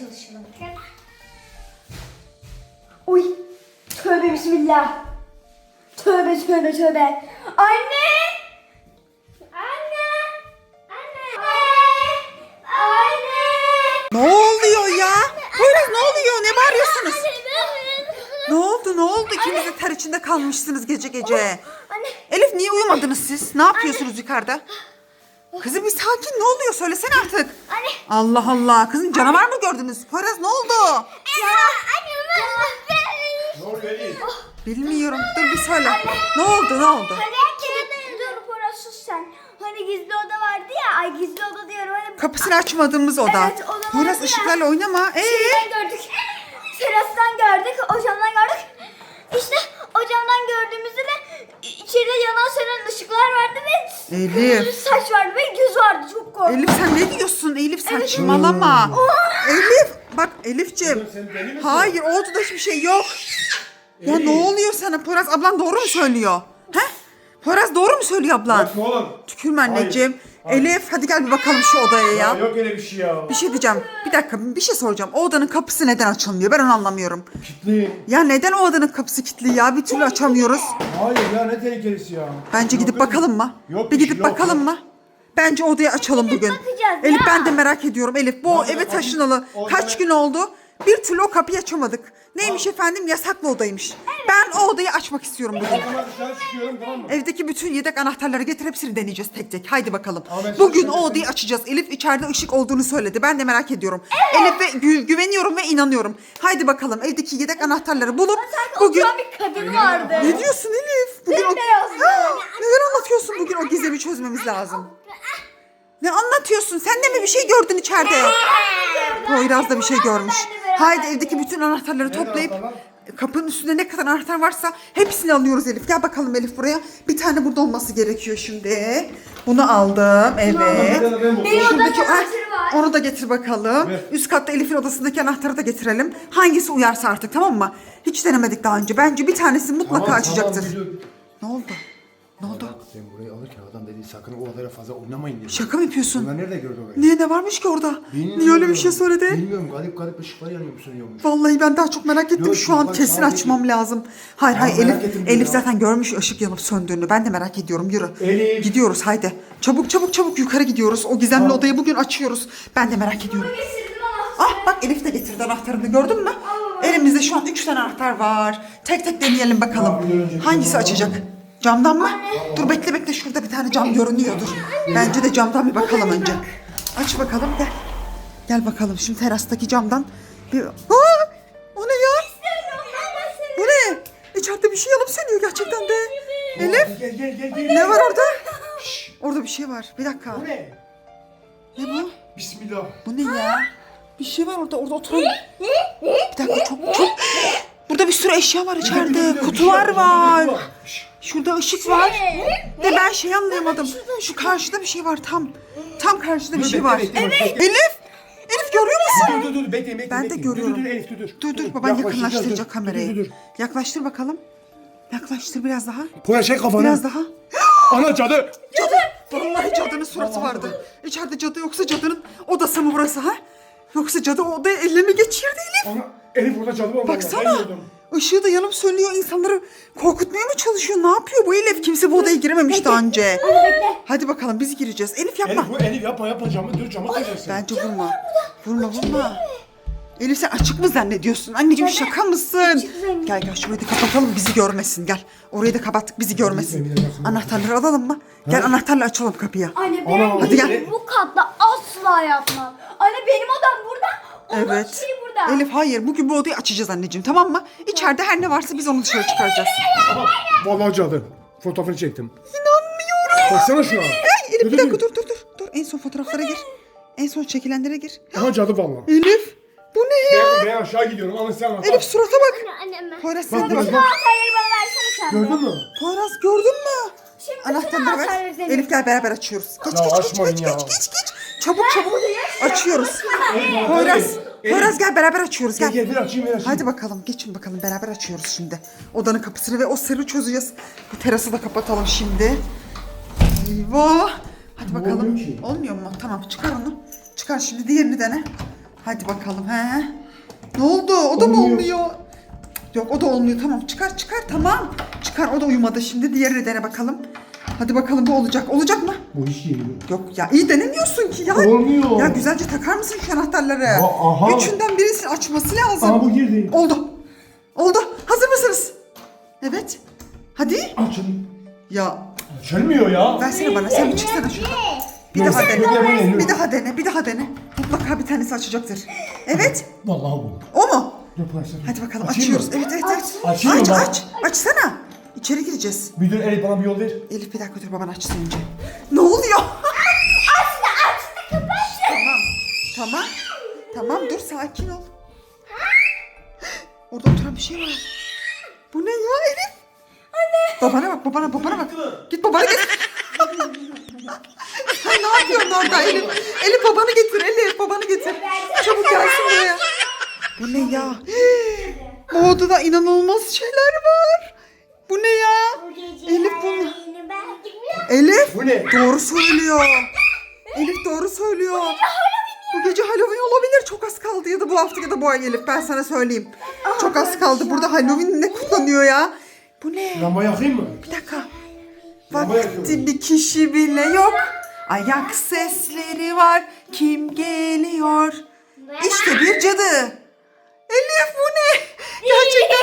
çalışalım. Uy tövbe bismillah. Tövbe tövbe tövbe. Anne! Anne! Anne! Anne! Ne oluyor ya? Poyraz ne oluyor? Ne bağırıyorsunuz? Ne oldu ne oldu? İkiniz de ter içinde kalmışsınız gece gece. Anne! Elif niye uyumadınız siz? Ne yapıyorsunuz yukarıda? Kızım bir sakin ne oluyor? Söylesene artık. Anne! Allah Allah. Kızım canavar mı gördünüz? Poyraz ne oldu? Ya anne Ne oluyor Elif? Bilmiyorum. Dur bir söyle. Ne oldu ne oldu? Kilitli dur Poyraz sus sen. Hani gizli oda vardı ya. Ay gizli oda diyorum. Hani Kapısını açmadığımız oda. Evet, oda vardı Poyraz ışıklarla oynama. Ee? Şeyden gördük. Terastan gördük. O camdan gördük. İşte o camdan gördüğümüzde de içeride yanan sönen ışıklar vardı ve Elif. saç vardı ve göz vardı. Çok korktum. Elif sen ne diyorsun? Elif saçmalama. Elif bak Elifciğim. Kızım sen deli misin? Hayır o odada hiçbir şey yok. Ya Elif. ne oluyor sana? Poyraz ablan doğru mu söylüyor? He? Poyraz doğru mu söylüyor ablan? Yapma oğlum. Tükürme anneciğim. Elif hadi gel bir bakalım şu odaya Ya ya. yok öyle bir şey ya. Bir şey diyeceğim. Bir dakika bir şey soracağım. O odanın kapısı neden açılmıyor? Ben onu anlamıyorum. Kitli. Ya neden o odanın kapısı kilitli ya? Bir türlü açamıyoruz. Hayır ya ne tehlikelisi ya. Bence Yok gidip kızım. bakalım mı? Yok bir bir gidip şey, yok, bakalım mı? Bence odayı açalım bugün. bakacağız Elif ya. ben de merak ediyorum. Elif bu Ya, eve taşınalı kaç gün oldu? Bir türlü o kapıyı açamadık. Neymiş efendim? Yasaklı odaymış. Ben o odayı açmak istiyorum bugün. O zaman dışarı çıkıyorum tamam mı? Evdeki bütün yedek anahtarları getir hepsini deneyeceğiz tek tek. Haydi bakalım. Ama ben Bugün o odayı açacağız. Elif içeride ışık olduğunu söyledi. Ben de merak ediyorum. Elif'e gü- güveniyorum ve inanıyorum. Haydi bakalım evdeki yedek anahtarları bulup bugün... Oturan bir kadın vardı. Ne diyorsun Elif? Bugün o... Bembeyaz Ha, neler anlatıyorsun? Bugün o gizemi çözmemiz lazım. Ne anlatıyorsun? Sen de mi bir şey gördün içeride? Poyraz da bir şey görmüş. Haydi evdeki bütün anahtarları toplayıp kapının üstünde ne kadar anahtar varsa hepsini alıyoruz Elif. Gel bakalım Elif buraya. Bir tane burada olması gerekiyor şimdi. Bunu aldım. Evet. Benim Şuradaki odada Ah, anahtarı var. onu da getir bakalım. Ver. Üst katta Elif'in odasındaki anahtarı da getirelim. Hangisi uyarsa artık tamam mı? Hiç denemedik daha önce. Bence bir tanesi mutlaka açacaktır. Ne oldu? Ne oldu? Sen burayı alırken adam dedi sakın o odaya fazla oynamayın dedi. Şaka mı yapıyorsun? Bunlar nerede gördü orayı? Niye ne varmış ki orada? Bilmiyorum. Niye öyle bir şey söyledi? Bilmiyorum garip garip ışıklar yanıyor sönüyormuş. Vallahi ben daha çok merak ettim. Yok, Şu an bak, kesin açmam lazım. Hayır Ya hayır merak Elif, ettim Elif ya. zaten görmüş ışık yanıp söndüğünü. Ben de merak ediyorum. Yürü. Elif. Gidiyoruz haydi. Çabuk çabuk çabuk yukarı gidiyoruz. O gizemli Tamam. odayı bugün açıyoruz. Ben de merak ediyorum. Ah bak Elif de getirdi anahtarını gördün mü? Elimizde şu an üç tane anahtar var. Tek tek deneyelim bakalım. Tamam, bir önce Hangisi camdan açacak? Camdan mı? Dur bekle bekle şurada bir tane cam görünüyordur. Bence de camdan bir bakalım önce. Aç bakalım gel. Gel bakalım şimdi terastaki camdan. Bir... Aa! O ne ya? Bu ne? İçeride bir şey yanıp sönüyor gerçekten de. Elif Gel gel gel gel. ne var orada? Orada bir şey var. Bir dakika. Bu ne? Ne bu? Bismillah. Bu ne ya? Bir şey var orada. Orada oturan. Bir dakika çok çok. Burada bir sürü eşya var içeride. Kutular var. Şurada ışık var. De ben şey anlayamadım. Şu karşıda bir şey var tam. Tam karşıda bir şey var. Elif! Elif görüyor musun? Dur dur dur bekleyin bekleyin. Ben de bekleyin. görüyorum. Dur dur Elif dur dur. Dur dur baban Yaklaştıracağız, yakınlaştıracak dur. kamerayı. Dur dur dur. Yaklaştır bakalım. Yaklaştır biraz daha. Poyraz şey kafanı. Biraz daha. Ana cadı. Cadı! Vallahi cadının suratı vardı. İçeride cadı yoksa cadının odası mı burası ha? Yoksa cadı o odaya ellerini geçirdi Elif. Ana Elif burada cadı var. Baksana. Işığı da yanıp sönüyor. insanları korkutmaya mı çalışıyor? Ne yapıyor bu Elif? Kimse bu odaya girememiş daha önce. Hadi bakalım biz gireceğiz. Elif yapma. Elif bu Elif yapma yapma camı dur camı kıracaksın. Bence vurma. Vurma vurma. Elif sen açık mı zannediyorsun? Anneciğim şaka mısın? Gel gel şurayı da kapatalım bizi görmesin gel. Orayı da kapattık bizi görmesin. Anahtarları alalım mı? Gel anahtarla açalım kapıyı. Anne Ana, ben hadi gel. bu katta asla yapmam. Anne benim odam burada. Onun Evet. şey burada. Elif hayır bugün bu odayı açacağız anneciğim tamam mı? İçeride her ne varsa biz onu dışarı çıkaracağız. Aha vallahi cadı. Fotoğrafını çektim. İnanmıyorum. Baksana şu an. Hey, Elif Dur, bir dur, dakika dur. dur dur dur. En son fotoğraflara gir. En son çekilenlere gir. Aha cadı vallahi. Elif bu ne ya? Ben, ben aşağı gidiyorum ama sen anlat. Elif surata bak. Anne ben. Poyraz Bak sen de bak bak. bak. Anahtarları bana versene sen. de. Gördün mü? Poyraz gördün mü? Şimdi bütün Anahtarları ver. anahtarları. Elif gel beraber açıyoruz. Geç Ya geç geç açmayın geç ya. geç geç geç. Çabuk çabuk açıyoruz. Poyraz. Poyraz gel beraber açıyoruz Gel gel. gel açayım. Hadi bakalım geçin bakalım beraber açıyoruz şimdi. Odanın kapısını ve o sırrı çözeceğiz. Bu terası da kapatalım şimdi. Eyvah. Hadi Ne bakalım. oluyor ki? Olmuyor mu? Tamam çıkar onu. Çıkar şimdi diğerini dene. Hadi bakalım he. Ne oldu? O da mı Olmuyor. olmuyor? Yok o da olmuyor. Tamam çıkar çıkar tamam. Çıkar o da uyumadı şimdi. Diğerini dene bakalım. Hadi bakalım bu olacak. Olacak mı? Bu hiç geliyor. Yok ya iyi denemiyorsun ki ya. Olmuyor. Ya güzelce takar mısın şu anahtarları? Aa, aha. Üçünden birisini açması lazım. Aa bu girdi. Oldu. Oldu. Hazır mısınız? Evet. Hadi. Açın. Ya Açılmıyor ya. versene bana. Sen bir çıksana şuradan. Bir daha dene. Bir daha dene. Bir daha dene. Mutlaka bir tanesi açacaktır. Evet. Vallahi bu. O mu? Yok. Hadi bakalım Açayım açıyoruz. mı? Evet evet evet. Aç aç. Açsana. İçeri gireceğiz. Dur Elif bana bir yol ver. Elif bir dakika dur baban açsın önce. Ne oluyor? Tamam. Tamam. Tamam dur sakin ol. Orada oturan bir şey var. Bu ne ya Elif? Anne. Babana bak babana babana bak. Git babanı getir. Sen ne yapıyorsun orada Elif? Elif babanı getir Elif babanı getir. Çabuk gelsin buraya. Bu ne ya? Bu odada inanılmaz şeyler var. Elif Bu ne? doğru söylüyor. Elif doğru söylüyor. Bu gece Halloween olabilir. Çok az kaldı ya da bu hafta ya da bu ay Elif. Ben sana söyleyeyim. Çok az kaldı. Burada Halloween ne kutlanıyor ya? Bu ne? Lamba yakayım mı? Bir dakika. Lamba Vakti yakıyorum. bir kişi bile yok. Ayak sesleri var. Kim geliyor? İşte bir cadı. Elif bu ne? Gerçekten.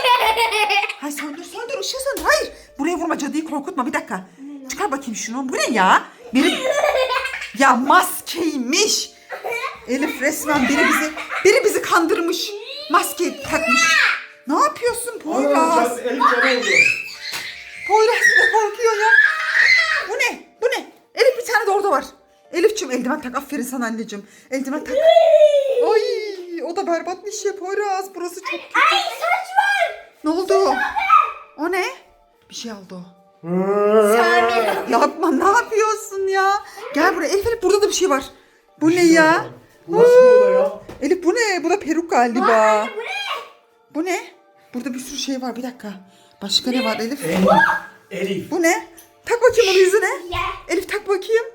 Hayır söndür söndür ışığı söndür. Hayır. Buraya vurma cadıyı korkutma bir dakika. Çıkar bakayım şunu. Bu ne ya? Benim... ya maskeymiş. Elif resmen biri bizi biri bizi kandırmış. Maske takmış. Ne yapıyorsun Poyraz? Poyraz ne korkuyor ya? Bu ne? Bu ne? Elif bir tane de orada var. Elifçim eldiven tak. Aferin sana anneciğim. Eldiven tak. Ay o da berbatmış ya Poyraz. Burası çok kötü. Ay saç var. Ne oldu? O ne? Bir şey aldı o. Samir. Yapma ne yapıyorsun ya? Gel buraya. Elif Elif burada da bir şey var. Bu ne ya? Bu nasıl bir oda ya? Elif bu ne? Bu da peruk galiba. Bu ne? Bu ne? Burada bir sürü şey var. Bir dakika. Başka ne var Elif? Elif. Elif. Bu ne? Tak bakayım onun yüzüne. Ya. Elif tak bakayım.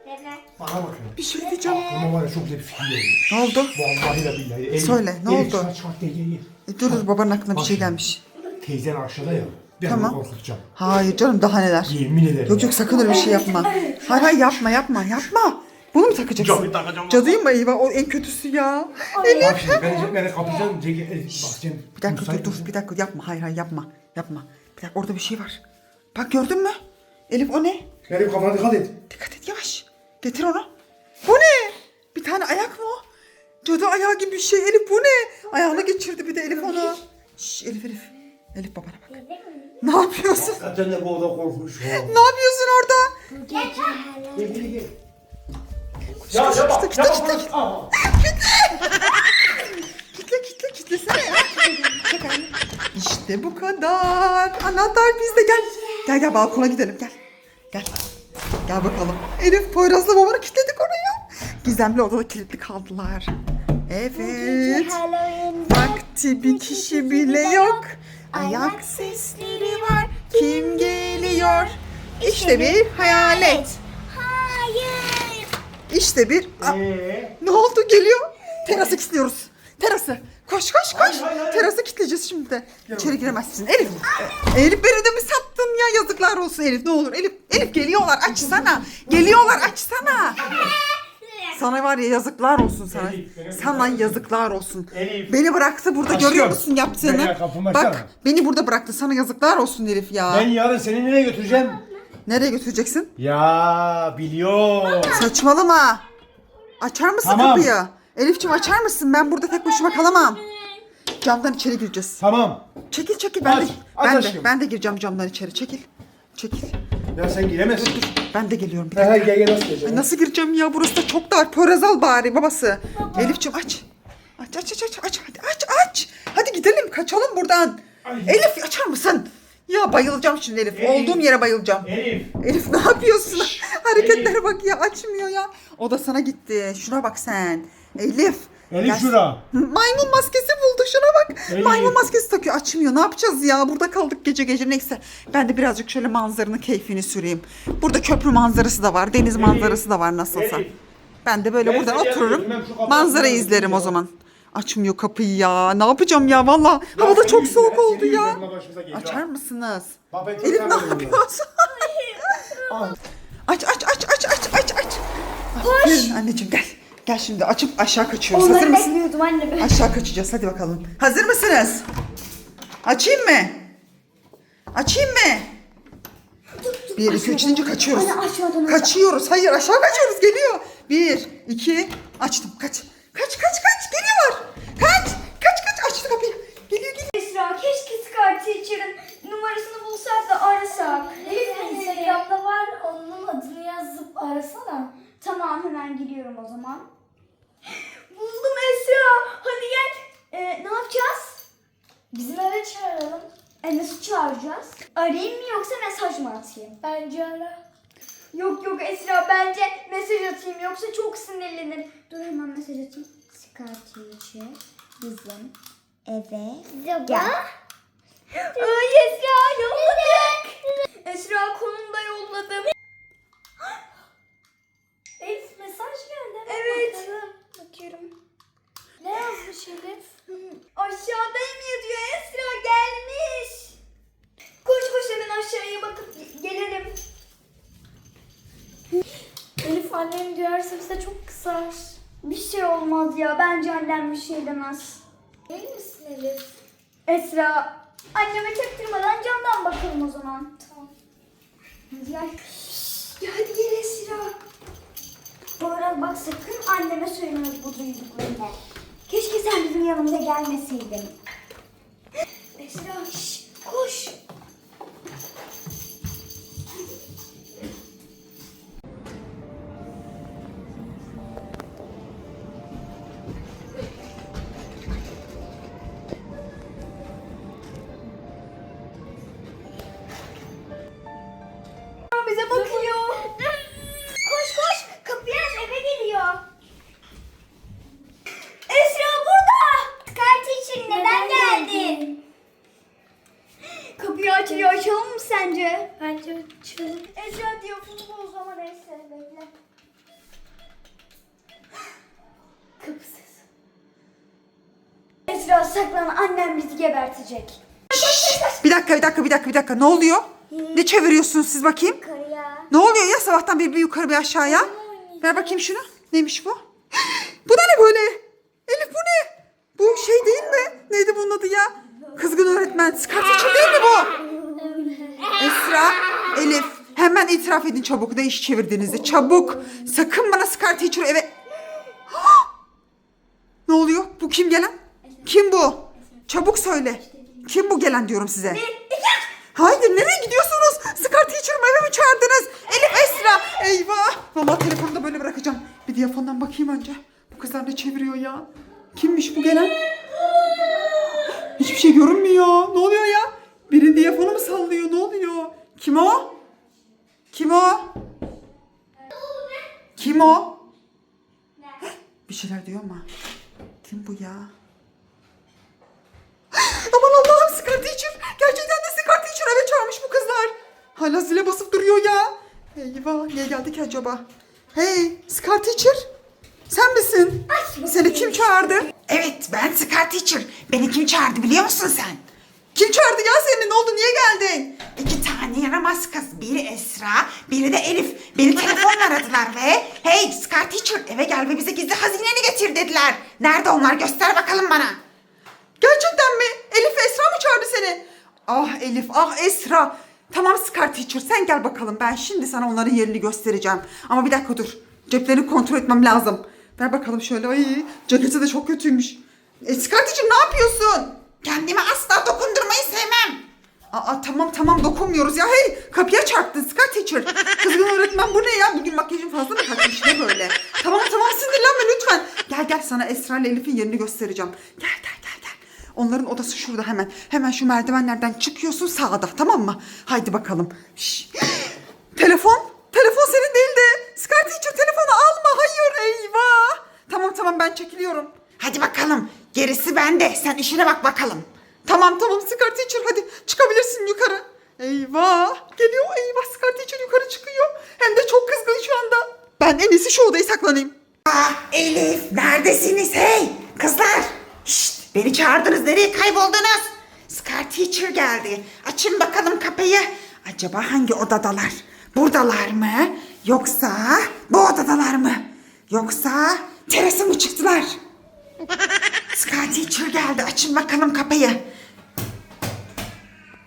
Bana bakın. Bir şey diyeceğim. Ama var ya çok güzel bir fikir geldi. Ne oldu? Vallahi de billahi. Elif, Söyle, ne Elif, oldu? Çıkart gel gel gel. E, dur dur babanın aklına bir Bak şey şimdi. gelmiş. Teyzen aşağıda ya. Ben Tamam. korkutacağım. Hayır canım daha neler. Yemin ederim. Yok yok sakın öyle bir şey yapma. Hayır hayır yapma yapma yapma. Bunu mu takacaksın? Cadıyı takacağım. Cadıyı mı eyvah o en kötüsü ya. Elif. Bak şimdi ben, Elif bak sen. Bir dakika dur dur bir dakika yapma hayır hayır yapma. Yapma. Bir dakika orada bir şey var. Bak gördün mü? Elif o ne? Elif kafana dikkat et. Dikkat et yavaş. Getir onu. Bu ne? Bir tane ayak mı o? Cadı ayağı gibi bir şey. Elif bu ne? Ayağına geçirdi bir de Elif onu. Şş, Elif Elif. Elif babana bak. Ne yapıyorsun? Zaten de bu oda korkunç. Ne yapıyorsun orada? Gel gel gel. Ya yapma. kitle, Yapma. kitle, bana- Aa. Kitle kitle kitlesene ya. Çek anne. İşte bu kadar. Anahtar bizde gel. Gel gel balkona gidelim gel. Gel. Gel bakalım. Elif Poyraz'la babanı kilitledik oraya. Gizemli odada kilitli kaldılar. Evet. Halloween. Vakti bir kişi bile yok. Ayak sesleri var. Kim geliyor? İşte bir hayalet. Hayır. İşte bir... Aa, Ee? ne oldu geliyor? Terası kilitliyoruz. Terası. Koş koş koş. Hayır, hayır, hayır. Terası kilitleyeceğiz şimdi de. İçeri giremezsin. Elif. Elif beni de mi sattın ya? Yazıklar olsun Elif ne olur. Elif Elif geliyorlar açsana. Geliyorlar açsana. Sana var ya yazıklar olsun sana. Elif, benim- Sana yazıklar olsun. Elif. Beni bıraktı burada Aşkım, görüyor musun yaptığını? ya, açsana. Bak beni burada bıraktı. Sana yazıklar olsun Elif ya. Ben yarın seni nereye götüreceğim? Nereye götüreceksin? Ya biliyorum. Saçmalama. Açar mısın Tamam. kapıyı? Elifciğim açar mısın? Ben burada tek başıma kalamam. Camdan içeri gireceğiz. Tamam. Çekil çekil ben Aç, de aç ben aşkım. de ben de gireceğim camdan içeri. Çekil. Çekil. Ya sen giremezsin. Ben de geliyorum. Bir Ha dakika. gel gel nasıl? Ay, nasıl gireceğim ya? Burası da çok dar. Poyraz al bari babası. Elifciğim aç. Aç aç aç aç aç hadi aç aç. Hadi gidelim kaçalım buradan. Ay. Elif açar mısın? Ya bayılacağım şimdi Elif. Elif. Olduğum yere bayılacağım. Elif. Elif ne yapıyorsun? Hareketlere Elif. bak ya açmıyor ya. O da sana gitti. Şuna bak sen. Elif Elif şura. Maymun maskesi buldu şuna bak. Elif. Maymun maskesi takıyor açmıyor. Ne yapacağız ya? Burada kaldık gece gece. Neyse ben de birazcık şöyle manzaranın keyfini süreyim. Burada köprü manzarası da var. Deniz manzarası da var nasılsa. Elif. Ben de böyle buradan otururum. Manzara izlerim o zaman. Açmıyor kapıyı ya. Ne yapacağım ya valla. Havada çok yüzünden, soğuk oldu ya. Açar mısınız? Elif ne yapıyorsun? Aç aç aç aç aç aç. Koş. Anneciğim gel. Gel şimdi açıp aşağı kaçıyoruz. Hazır Onları mısın? bekliyordum anne ben. Aşağı kaçacağız hadi bakalım. Hazır mısınız? Açayım mı? Açayım mı? Bir, iki, üç deyince kaçıyoruz. Anne, açmadan önce. Kaçıyoruz. Hayır aşağı kaçıyoruz. Geliyor. Bir, iki, açtım. Kaç, kaç. Geliyor. Kaç. Kaç, kaç. Açtı kapıyı. Geliyor, geliyor. Esra keşke Scar Teacher'ın numarasını bulsak da arasak. Elif Instagram'da var onun adını yazıp arasana. Tamam hemen giriyorum o zaman. Buldum Esra. Hadi gel. Ee, ne yapacağız? Bizim eve çağıralım. E, nasıl çağıracağız? Arayayım mı yoksa mesaj mı atayım? Bence ara. Yok yok Esra bence mesaj atayım yoksa çok sinirlenir. Dur hemen mesaj atayım. Scar Teacher bizim eve gel. Ay Esra yolladık. Esra konumda yolladım. Elif mesaj geldi. hemen Evet. bakalım. Bakıyorum. Ne yazmış Elif? Aşağıdayım yazıyor Esra gelmiş. Koş koş hemen aşağıya bakıp gelelim. Elif annem duyarsa bize çok kızar. Bir şey olmaz ya bence annem bir şey demez. Elif? Esra anneme çaktırmadan camdan bakalım o zaman. Tamam. Gel. Ya hadi gel Esra. Sonra bak sakın anneme söyleme bu duyduklarını. Keşke sen bizim yanımıza gelmeseydin. Esra şş, Esra diyor futbol zaman neyse bekle. Sesi. Esra saklan annem bizi gebertecek. Bir dakika, bir dakika, bir dakika, bir dakika. Ne oluyor? Ne çeviriyorsunuz siz bakayım? Yukarıya. Ne oluyor ya sabahtan beri bir yukarı bir aşağıya? Ver bakayım şunu. Neymiş bu? Bu da ne böyle? Elif bu ne? Bu şey değil mi? Neydi bunun adı ya? Kızgın öğretmen. Scar teacher değil mi bu? Esra, Elif hemen itiraf edin çabuk ne iş çevirdiğinizi. Çabuk. Sakın bana Scar teacher eve... ne oluyor? Bu kim gelen? Kim bu? Çabuk söyle. Kim bu gelen diyorum size. Haydi nereye gidiyorsunuz? Scar Teacher'ımı eve mi çağırdınız? Elif Esra. Eyvah. Valla telefonu da böyle bırakacağım. Bir diyafondan bakayım önce. Bu kızlar ne çeviriyor ya? Kimmiş bu gelen? Hiçbir şey görünmüyor. Ne oluyor ya? Biri diyafonu mu sallıyor? Ne oluyor? Kim o? Kim o? Kim o? Bir şeyler diyor ama. Kim bu ya? Aman Allah'ım Scar Teacher. Gerçekten de Scar Teacher eve çağırmış bu kızlar. Hala zile basıp duruyor ya. Eyvah niye geldik acaba? Hey Scar Teacher. Sen misin? Seni kim çağırdı? Evet ben Scar Teacher. Beni kim çağırdı biliyor musun sen? Kim çağırdı ya seni? Ne oldu? Niye geldin? İki tane yaramaz kız. Biri Esra, biri de Elif. Beni telefonla aradılar ve hey Scar Teacher eve gel ve bize gizli hazineni getir dediler. Nerede onlar? Göster bakalım bana. Gerçekten mi? Elif Esra mı çağırdı seni? Ah Elif, ah Esra. Tamam Scar Teacher sen gel bakalım. Ben şimdi sana onların yerini göstereceğim. Ama bir dakika dur. Ceplerini kontrol etmem lazım. Ver bakalım şöyle. Ay ceketi de çok kötüymüş. E, Scar Teacher ne yapıyorsun? Kendime asla dokundurmayı sevmem. Aa tamam tamam dokunmuyoruz ya. Hey kapıya çarptın Scar Teacher. Kızgın öğretmen bu ne ya? Bugün makyajın fazla mı kaçmış ne böyle? Tamam tamam sinirlenme lütfen. Gel gel sana Esra ile Elif'in yerini göstereceğim. Gel gel gel gel. Onların odası şurada hemen. Hemen şu merdivenlerden çıkıyorsun sağda tamam mı? Haydi bakalım. Şş. Telefon? Telefon senin değildi. Scar Teacher telefonu alma. Hayır eyvah. Tamam tamam ben çekiliyorum. Hadi bakalım. Gerisi bende. Sen işine bak bakalım. Tamam tamam Scar Teacher hadi çıkabilirsin yukarı. Eyvah geliyor eyvah Scar Teacher yukarı çıkıyor. Hem de çok kızgın şu anda. Ben en iyisi şu odaya saklanayım. Aa Elif neredesiniz hey kızlar? Şşt beni çağırdınız nereye kayboldunuz? Scar Teacher geldi. Açın bakalım kapıyı. Acaba hangi odadalar? Buradalar mı? Yoksa bu odadalar mı? Yoksa terasa mı çıktılar? Scar Teacher geldi. Açın bakalım kapıyı.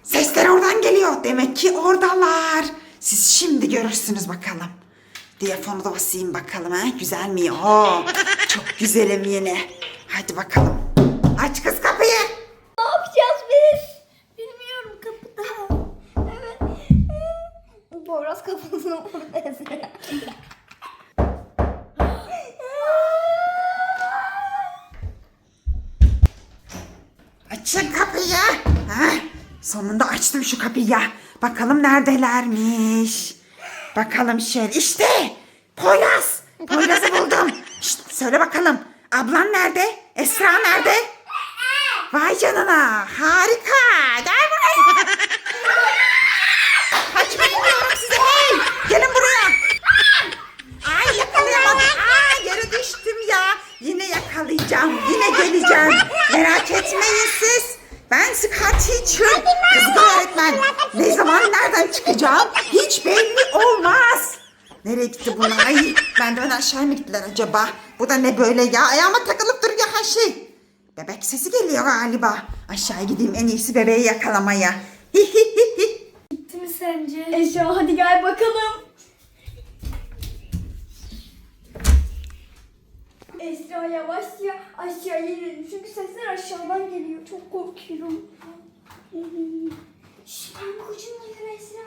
Sesler oradan geliyor. Demek ki oradalar. Siz şimdi görürsünüz bakalım. Diyafonu da basayım bakalım ha. Güzel mi? Oo, çok güzelim yine. Hadi bakalım. Aç kız kapıyı. Ne yapacağız biz? Bilmiyorum kapıda. Evet. Boraz kafasına vurdu Esra. Açın kapıyı. Ha, sonunda açtım şu kapıyı. Bakalım neredelermiş. Bakalım şöyle. İşte Poyraz. Poyraz'ı buldum. Şşt, söyle bakalım. Ablan nerede? Esra nerede? Vay canına. Harika. Gel buraya. Kaçmayın diyorum size. Hey. Gelin buraya. Ay yakalayamadım. Aa yere düştüm ya. Yine yakalayacağım. Yine geleceğim. Merak etmeyin. Ben Teacher. Kızgın öğretmen. Ne zaman nereden çıkacağım hiç belli olmaz. Nereye gitti bunlar? Ay benden aşağı mı gittiler acaba? Bu da ne böyle ya? Ayağıma takılıp duruyor her şey. Bebek sesi geliyor galiba. Aşağı gideyim en iyisi bebeği yakalamaya. Gitti mi sence? Esra hadi gel bakalım. Esra yavaşça aşağı inelim çünkü sesler aşağıdan geliyor. Çok korkuyorum. Şşş ben koçum yürü Esra.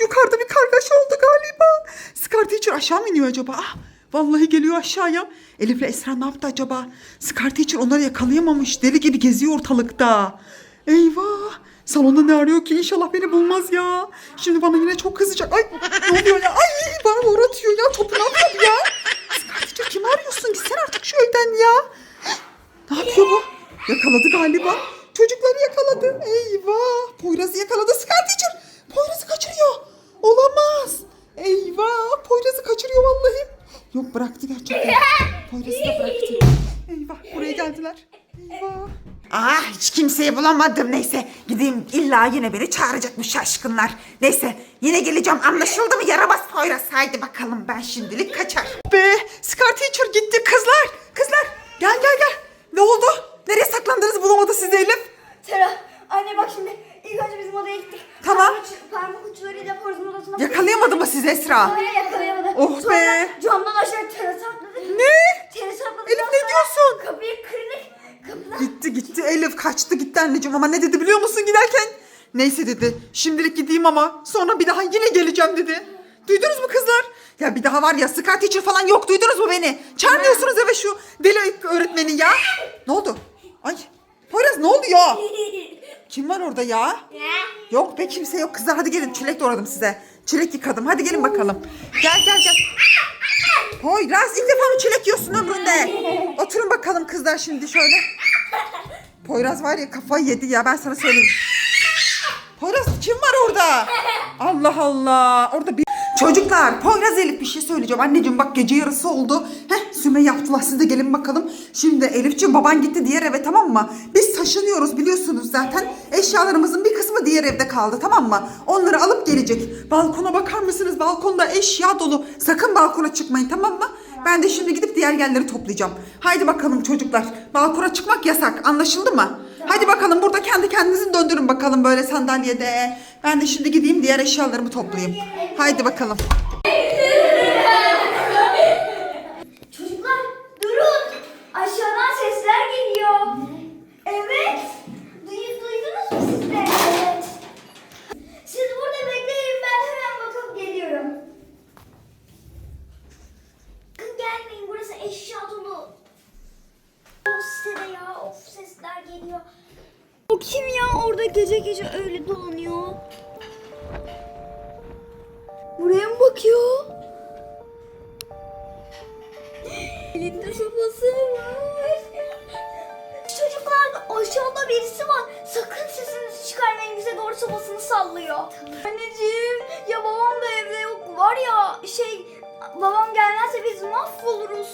Yukarıda bir kargaşa oldu galiba. Scar Teacher aşağı mı iniyor acaba? Ah, vallahi geliyor aşağıya. Elif ile Esra ne yaptı acaba? Scar Teacher onları yakalayamamış. Deli gibi geziyor ortalıkta. Eyvah. Salonda ne arıyor ki? İnşallah beni bulmaz ya. Şimdi bana yine çok kızacak. Ay ne oluyor ya? Ay bana uğratıyor ya. Topu ne yapıyor ya? Kimi arıyorsun? Gitsene artık şu ya. Ne yapıyor bu? Yakaladı galiba. Çocukları yakaladı. Eyvah. Poyraz'ı yakaladı Scar Teacher. Poyraz'ı kaçırıyor. Olamaz. Eyvah. Poyraz'ı kaçırıyor vallahi. Yok bıraktı gerçekten. Poyraz'ı da bıraktı. Eyvah buraya geldiler. Eyvah. Ah hiç kimseyi bulamadım neyse. Gideyim illa yine beni çağıracak bu şaşkınlar. Neyse yine geleceğim anlaşıldı mı yaramaz Poyraz. Haydi bakalım ben şimdilik kaçar. Be Scar Teacher gitti kızlar. Kızlar gel gel gel. Ne oldu? Nereye saklandınız bulamadı sizi Elif? Sera anne bak şimdi ilk önce bizim odaya gittik. Tamam. Parmak, uç- parmak uçlarıyla porzun odasına Yakalayamadı mı sizi Esra? Sonra yakalayamadı. Oh Sonra be. camdan aşağı terasa atladık. Ne? Terasa atladık. Elif ne diyorsun? Kapıyı kırdık. Kapıdan Gitti gitti Elif kaçtı gitti anneciğim ama ne dedi biliyor musun giderken? Neyse dedi şimdilik gideyim ama sonra bir daha yine geleceğim dedi. Duydunuz mu kızlar? Ya bir daha var ya Scar Teacher falan yok duydunuz mu beni? Çağırmıyorsunuz eve şu deli öğretmeni ya. Ne oldu? Ay Poyraz ne oluyor? Kim var orada ya? Yok be kimse yok kızlar hadi gelin çilek doğradım size. Çilek yıkadım hadi gelin bakalım. Gel gel gel. Poyraz ilk defa mı çilek yiyorsun ömründe? Oturun bakalım kızlar şimdi şöyle. Poyraz var ya kafayı yedi ya ben sana söyleyeyim. Poyraz kim var orada? Allah Allah. Orada bir... Çocuklar Poyraz Elif bir şey söyleyeceğim. Anneciğim bak gece yarısı oldu. Heh Sümeyye Abdullah siz de gelin bakalım. Şimdi Elifciğim baban gitti diğer eve tamam mı? Biz taşınıyoruz biliyorsunuz zaten. Eşyalarımızın bir kısmı diğer evde kaldı tamam mı? Onları alıp gelecek. Balkona bakar mısınız? Balkonda eşya dolu. Sakın balkona çıkmayın tamam mı? Ben de şimdi gidip diğer yerleri toplayacağım. Haydi bakalım çocuklar. Balkona çıkmak yasak. Anlaşıldı mı? Hadi bakalım burada kendi kendinizi döndürün bakalım böyle sandalyede. Ben de şimdi gideyim diğer eşyalarımı toplayayım. Haydi bakalım. Çocuklar durun. Aşağıdan sesler geliyor. Evet. Duy, duydunuz mu siz de? Evet. Siz burada bekleyin ben hemen bakıp geliyorum. Sakın gelmeyin burası eşya dolu. O sitede ya of sesler geliyor. O kim ya orada gece gece öyle dolanıyor? Buraya mı bakıyor? Elinde sopası var. aşağıda birisi var. Sakın sesinizi çıkarmayın bize doğru sobasını sallıyor. Anneciğim ya babam da evde yok. Var ya şey babam gelmezse biz mahvoluruz.